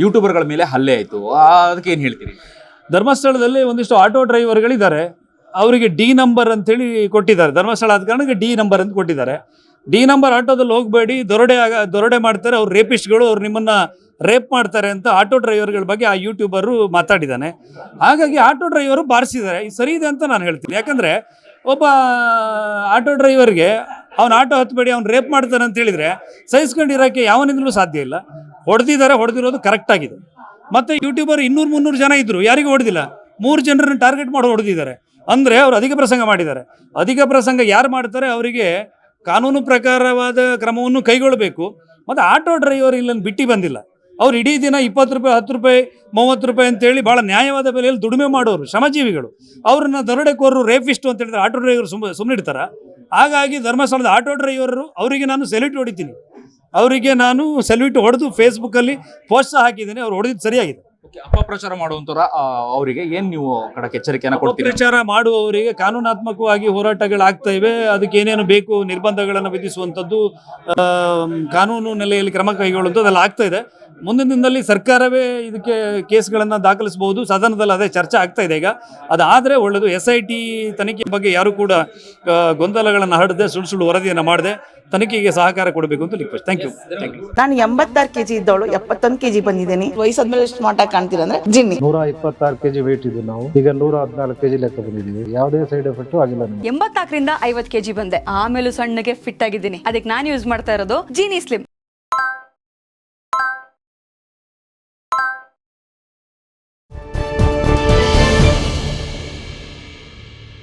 ಯೂಟ್ಯೂಬರ್ಗಳ ಮೇಲೆ ಹಲ್ಲೆ ಆಯಿತು. ಅದಕ್ಕೆ ಏನು ಹೇಳ್ತೀರಿ? ಧರ್ಮಸ್ಥಳದಲ್ಲಿ ಒಂದಿಷ್ಟು ಆಟೋ ಡ್ರೈವರ್ಗಳಿದ್ದಾರೆ. ಅವರಿಗೆ ಡಿ ನಂಬರ್ ಅಂತೇಳಿ ಕೊಟ್ಟಿದ್ದಾರೆ. ಧರ್ಮಸ್ಥಳ ಆದ ಕಾರಣಕ್ಕೆ ಡಿ ನಂಬರ್ ಅಂತ ಕೊಟ್ಟಿದ್ದಾರೆ. ಡಿ ನಂಬರ್ ಆಟೋದಲ್ಲಿ ಹೋಗಬೇಡಿ, ದೊರಡೆ ಆಗ, ದೊರಡೆ ಮಾಡ್ತಾರೆ, ಅವ್ರು ರೇಪಿಸ್ಟ್ಗಳು, ಅವ್ರು ನಿಮ್ಮನ್ನು ರೇಪ್ ಮಾಡ್ತಾರೆ ಅಂತ ಆಟೋ ಡ್ರೈವರ್ಗಳ ಬಗ್ಗೆ ಆ ಯೂಟ್ಯೂಬರು ಮಾತಾಡಿದ್ದಾನೆ. ಹಾಗಾಗಿ ಆಟೋ ಡ್ರೈವರು ಬಾರಿಸಿದ್ದಾರೆ. ಇದು ಸರಿ ಇದೆ ಅಂತ ನಾನು ಹೇಳ್ತೀನಿ. ಯಾಕಂದರೆ ಒಬ್ಬ ಆಟೋ ಡ್ರೈವರ್ಗೆ ಅವ್ನು ಆಟೋ ಹತ್ತಬೇಡಿ ಅವ್ನು ರೇಪ್ ಮಾಡ್ತಾನೆ ಅಂತ ಹೇಳಿದ್ರೆ ಸಹಿಸ್ಕೊಂಡಿರೋಕ್ಕೆ ಯಾವನಿಂದಲೂ ಸಾಧ್ಯ ಇಲ್ಲ. ಹೊಡೆದಿದ್ದಾರೆ ಹೊಡೆದಿರೋದು ಕರೆಕ್ಟ್ ಆಗಿದೆ. ಮತ್ತೆ ಯೂಟ್ಯೂಬರ್ ಇನ್ನೂರು ಮುನ್ನೂರು ಜನ ಇದ್ರು, ಯಾರಿಗೂ ಹೊಡೆದಿಲ್ಲ. ಮೂರು ಜನರನ್ನು ಟಾರ್ಗೆಟ್ ಮಾಡಿ ಹೊಡೆದಿದ್ದಾರೆ. ಅಂದ್ರೆ ಅವರು ಅಧಿಕ ಪ್ರಸಂಗ ಮಾಡಿದ್ದಾರೆ. ಅಧಿಕ ಪ್ರಸಂಗ ಯಾರು ಮಾಡ್ತಾರೆ? ಅವರಿಗೆ ಕಾನೂನು ಪ್ರಕಾರವಾದ ಕ್ರಮವನ್ನು ಕೈಗೊಳ್ಳಬೇಕು ಮತ್ತು ಆಟೋ ಡ್ರೈವರ್ ಇಲ್ಲನ್ನು ಬಿಟ್ಟು ಬಂದಿಲ್ಲ. ಅವ್ರು ಇಡೀ ದಿನ ಇಪ್ಪತ್ತು ರೂಪಾಯಿ, ಹತ್ತು ರೂಪಾಯಿ, ಮೂವತ್ತು ರೂಪಾಯಿ ಅಂತೇಳಿ ಭಾಳ ನ್ಯಾಯವಾದ ಬೆಲೆಯಲ್ಲಿ ದುಡಿಮೆ ಮಾಡೋರು, ಶ್ರಮಜೀವಿಗಳು. ಅವ್ರನ್ನ ದರೋಡೆಕೋರರು ರೇಪಿಸ್ಟು ಅಂತ ಹೇಳಿದ್ರೆ ಆಟೋ ಡ್ರೈವರ್ ಸುಮ್ಮ ಸುಮ್ಮನೆ ಇಡ್ತಾರ ಹಾಗಾಗಿ ಧರ್ಮಸ್ಥಳದ ಆಟೋ ಡ್ರೈವರು ಅವರಿಗೆ ನಾನು ಸೆಲ್ಯೂಟ್ ಹೊಡಿತೀನಿ. ಅವರಿಗೆ ನಾನು ಸೆಲ್ಯೂಟ್ ಹೊಡೆದು ಫೇಸ್ಬುಕ್ಕಲ್ಲಿ ಪೋಸ್ಟ್ ಹಾಕಿದ್ದೀನಿ. ಅವ್ರು ಹೊಡೆದಿದ್ದು ಸರಿಯಾಗಿದೆ. ಅಪಪ್ರಚಾರ ಮಾಡುವಂತರ ಅವರಿಗೆ ಏನ್ ನೀವು ಕಡಕ್ ಎಚ್ಚರಿಕೆಯನ್ನ ಕೊಡ್ತೀರಿ? ಪ್ರಚಾರ ಮಾಡುವವರಿಗೆ ಕಾನೂನಾತ್ಮಕವಾಗಿ ಹೋರಾಟಗಳಾಗ್ತಾ ಇವೆ. ಅದಕ್ಕೆ ಏನೇನು ಬೇಕು ನಿರ್ಬಂಧಗಳನ್ನು ವಿಧಿಸುವಂಥದ್ದು ಕಾನೂನು ನೆಲೆಯಲ್ಲಿ ಕ್ರಮ ಕೈಗೊಳ್ಳುವಂಥದ್ದು ಅದೆಲ್ಲ ಆಗ್ತಾ ಇದೆ. ಮುಂದಿನ ದಿನದಲ್ಲಿ ಸರ್ಕಾರವೇ ಇದಕ್ಕೆ ಕೇಸ್ಗಳನ್ನು ದಾಖಲಿಸಬಹುದು. ಸದನದಲ್ಲಿ ಅದೇ ಚರ್ಚೆ ಆಗ್ತಾ ಇದೆ ಈಗ. ಅದಾದರೆ ಒಳ್ಳೆಯದು ಎಸ್ ಐ ಟಿ ತನಿಖೆ ಬಗ್ಗೆ ಯಾರು ಕೂಡ ಗೊಂದಲಗಳನ್ನು ಹರಡದೆ ಸುಳ್ಳು ಸುಳ್ಳು ವರದಿಯನ್ನು ಮಾಡದೆ ತನಿಖೆಗೆ ಸಹಕಾರ ಕೊಡಬೇಕು ಅಂತ request thank you thank you ನಾನು ಎಂಬತ್ತಾರು ಕೆಜಿ ಇದ್ದವಳು ಎಪ್ಪತ್ತೊಂದು ಕೆಜಿ ಬಂದಿದ್ದೀನಿ. ವಯಸ್ಸಾದ್ಮೇಲೆ ಎಷ್ಟು ಮಾಟ ಕಾಣ್ತೀರಾ ಅಂದ್ರೆ? ಜಿನ್ನಿ. ನೂರ ಇಪ್ಪತ್ತಾರು ಕೆಜಿ ವೇಟ್ ಇದ್ದು ನಾವು. ಈಗ ನೂರ ಹದಿನಾಲ್ಕು ಕೆಜಿ ಲೆಕ್ಕ ಬಂದಿದ್ದೀವಿ. ಯಾವುದೇ ಸೈಡ್ ಎಫೆಕ್ಟ್ ಆಗಿಲ್ಲ ಎಂಬತ್ತಾಕರಿಂದ ಎಂಬತ್ನಾಲ್ಕರಿಂದ ಐವತ್ ಕೆಜಿ ಬಂದೆ. ಆಮೇಲೆ ಸಣ್ಣಗೆ ಫಿಟ್ ಆಗಿದ್ದೀನಿ. ಅದಕ್ಕೆ ನಾನು ಯೂಸ್ ಮಾಡ್ತಾ ಇರೋದು ಜೀನಿ ಸ್ಲಿಮ್